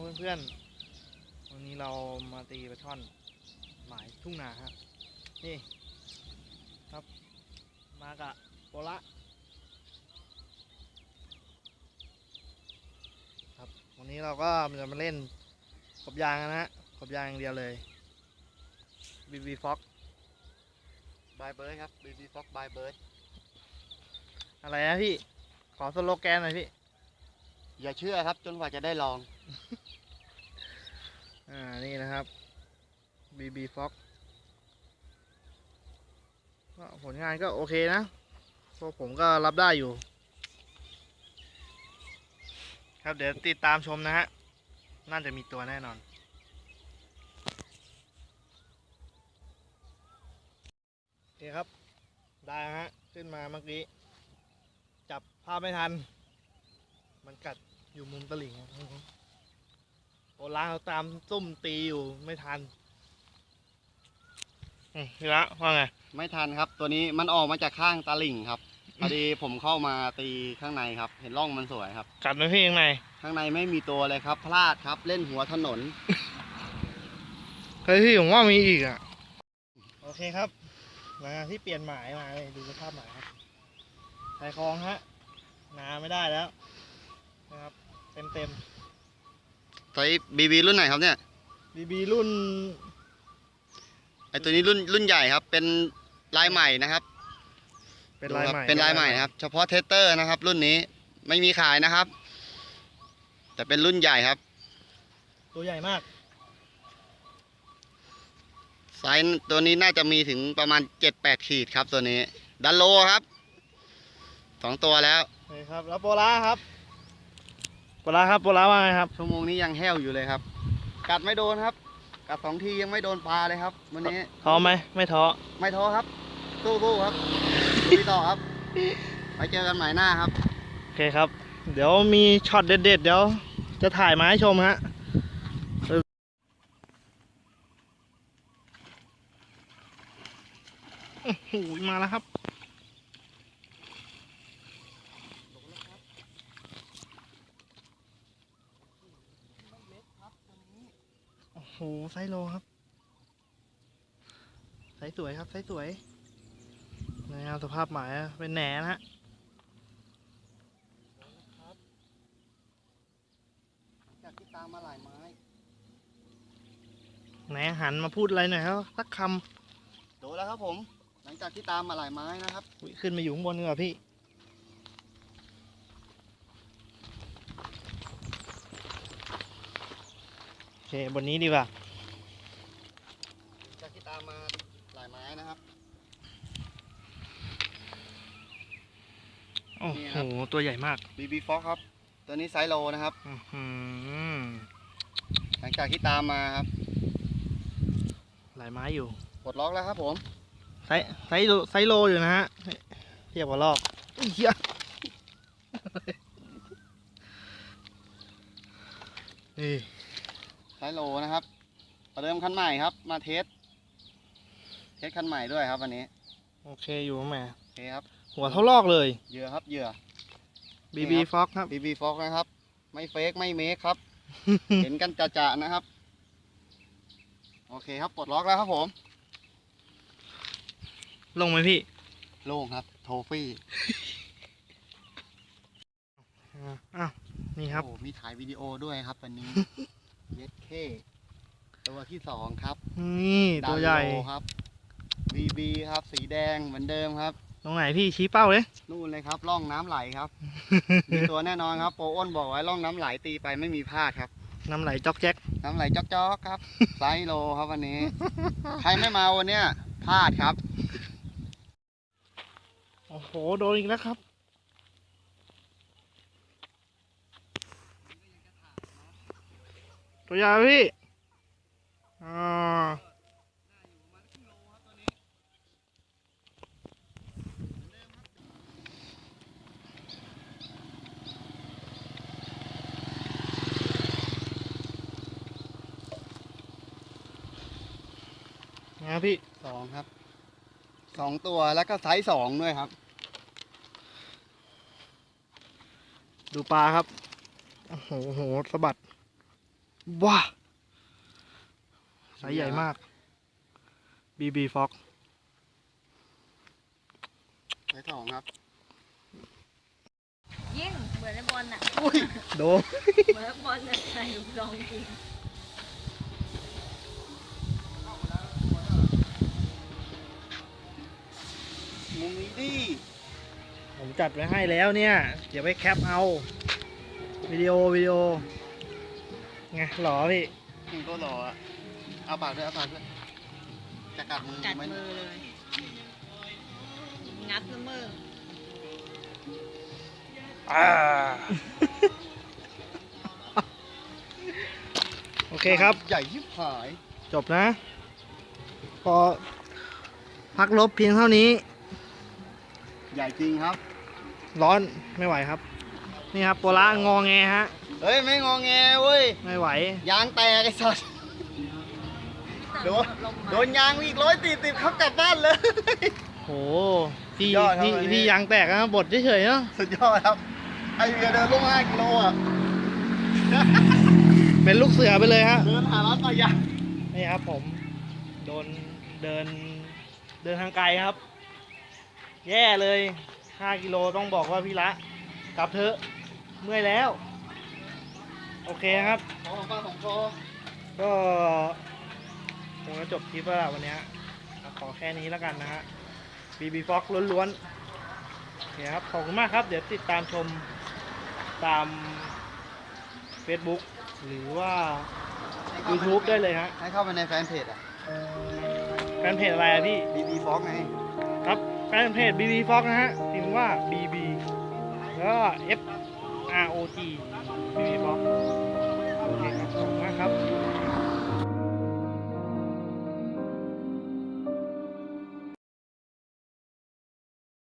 เพื่อนๆ วันนี้เรามาตีปลาช่อนหมายทุ่งนาฮะนี่ครับ มากับโปละครับวันนี้เราก็จะมาเล่นกบยางนนะฮะกบยางอย่างเดียวเลยบีบีฟ็อกบายเบิร์ดครับบีบีฟ็อกบายเบิร์ดอะไรนะพี่ ขอสโลแกนหน่อยพี่ อย่าเชื่อครับ จนกว่าจะได้ลอง อ่า นี่นะครับ BB Fox ก็ผลงานก็โอเคนะพวกผมก็รับได้อยู่ ครับเดี๋ยวติดตามชมนะฮะ น่าจะมีตัวแน่นอนโอเคครับ ได้ฮะ ขึ้นมาเมื่อกี้ จับภาพไม่ทัน มันกัดอยู่มุมตลิ่งครับ โอลาเขาตามซุ่มตีอยู่ไม่ทันอืมพี่ละว่าไง ไม่ทันครับ ตัวนี้มันออกมาจากข้างตาลิ่งครับพอดีผมเข้ามาตีข้างในครับ เห็นร่องมันสวยครับ กัดไหมพี่ยังไงข้างในไม่มีตัวเลยครับ พลาดครับ เล่นหัวถนน เฮ้ยพี่ผมว่ามีอีกอะ โอเคครับมาที่เปลี่ยนหมายมาเลยดูสภาพหมายครับชายคลองฮะนาไม่ได้แล้วนะครับ เต็มเต็ม ใช้บีบีรุ่นไหนครับเนี่ยบีบีรุ่นไอตัวนี้รุ่นรุ่นใหญ่ครับ เป็นลายใหม่นะครับ เป็นลายดูครับใหม่เป็นลายใหม่นะครับ เฉพาะเทสเตอร์นะครับ รุ่นนี้ไม่มีขายนะครับ แต่เป็นรุ่นใหญ่ครับ ตัวใหญ่มากไซส์ตัวนี้น่าจะมีถึงประมาณ7-8ขีดครับตัวนี้ ดันโลครับสองตัวแล้วโอเคครับแล้วโปลาครับโปลาครับโปลาว่าไงครับ ชั่วโมงนี้ยังแห้วอยู่เลยครับ กัดไม่โดนครับ กัดสองทียังไม่โดนปลาเลยครับวันนี้ท้อไหมไม่ท้อไม่ท้อครับสู้ๆครับลุยต่อครับ ไปเจอกันใหม่หน้าครับโอเคครับ เดี๋ยวมีช็อตเด็ดๆเดี๋ยว จะถ่ายมาให้ชมฮะเออโอ้โหมาแล้วครับ โอ้โห ไซส์โลครับไซส์สวยครับไซส์สวยนะครับสภาพหมายอะเป็นแหนนะฮะจากที่ตามมาหลายไม้ไหนหันมาพูดอะไรหน่อยครับสักคโดนแล้วครับผม หลังจากที่ตามมาหลายไม้นะครับำอุ๊ยขึ้นมาอยู่ข้างบนดีกว่าพี่โอเคบนนี้ดีกว่า จากที่ตามมาหลายไม้นะครับ โอ้ นี่โหครับตัวใหญ่มาก BB Fox ครับ ตัวนี้ไซส์โลนะครับอื้อหือหลังจากที่ตามมาครับ หลายไม้อยู่ปลดล็อกแล้วครับผมไซส์ไซส์โลไซส์โลอยู่นะฮะเทียบกับลอกอุ๊ยเหี้ยนี่ไซส์โลนะครับประเดิมคันใหม่ครับ มาเทสเทสคันใหม่ด้วยครับวันนี้ โอเคอยู่แหม่โอเคครับ หัวเท่าลอกเลย เหยื่อครับเหยื่อ BB นี่ครับ Fox ครับ BB Fox นะครับ ไม่เฟกไม่เมคครับ เห็นกันจะๆนะครับ โอเคครับปลดล็อกแล้วครับผม ลงไหมพี่โล่งครับ โทฟี่อ่าอ้าวนี่ครับโอ้มีถ่ายวิดีโอด้วยครับวันนี้เย็ดเคตัวที่สองครับ นี่ ตัวใหญ่ดานโลครับ BB ครับ สีแดงเหมือนเดิมครับ ตรงไหนพี่ชี้เป้าเลย นู่นเลยครับร่องน้ำไหลครับ มีตัวแน่นอนครับโปอ้นบอกไว้ร่องน้ำไหลตีไปไม่มีพลาดครับ น้ำไหลจอกแจ๊กน้ำไหลจอกๆครับ ไซส์โลครับวันนี้ ใครไม่มาวันเนี้ยพลาดครับ โอ้โห โดนอีกแล้วครับ ตัวใหญ่ไหมพี่ อ่าไง ครับพี่สองครับสองตัวแล้วก็ไซส์สองด้วยครับ ดูปลาครับ โอ้โหโอ้โหสะบัด ว้าายใหญ่มาก BB Fox ไซส์สองครับ ยิ่งเหมือนในบอลน่ะอุ้ยโดเหมือนบอลน่ะใส่ลูกซองจริง มุมนี้ ดิผมจัดไว้ให้แล้วเนี่ย เดี๋ยวไปแคปเอาวิดีโอวิดีโอไงหรอพี่ถึงตัวหล่ออะเอาปากด้วยเอาปากด้วยจะกัดมือกัดไหมมือเลย งับแล้วมือโอเคครับ ใหญ่ยิบหาย จบนะ พอพักลบเพียงเท่านี้ ใหญ่จริงครับ ร้อนไม่ไหวครับ นี่ครับโปล่างอแงฮะ เฮ้ย ไม่งอแงเว้ย ไม่ไหวยางแตกไอ้สัสโดนลงมาโดนยางอีกร้อยตีติดเขากลับบ้านเลย โหพี่ยอดครับพี่อันนี้ พี่ยางแตกนะบดเฉยๆเนาะสุดยอดครับ ไอเบียเดินลงห้ากิโลอะ เป็นลูกเสือไปเลยฮะ เดินหาร้านปลายางนี่ครับผม โดนเดินเดินทางไกลครับ แย่เลย 5 กิโลต้องบอกว่าพี่ละ กลับเถอะ เมื่อยแล้ว โอเคครับ ขอของป้าของคอก็คงจะจบคลิปแล้วล่ะวันเนี้ยขอแค่นี้แล้วกันนะฮะ BB Fox ล้วนๆโอเคครับ ขอบคุณมากครับ เดี๋ยวติดตามชมตาม Facebook หรือว่า YouTube ได้เลยฮะให้เข้าไปในแฟนเพจอะแฟนเพจอะไรอะพี่ BB Fox ไง ครับ แฟนเพจ BB Fox นะฮะพิมพ์ว่า BB แล้วก็ F R O G BB Fox โอเคครับขอบคุณมากครับ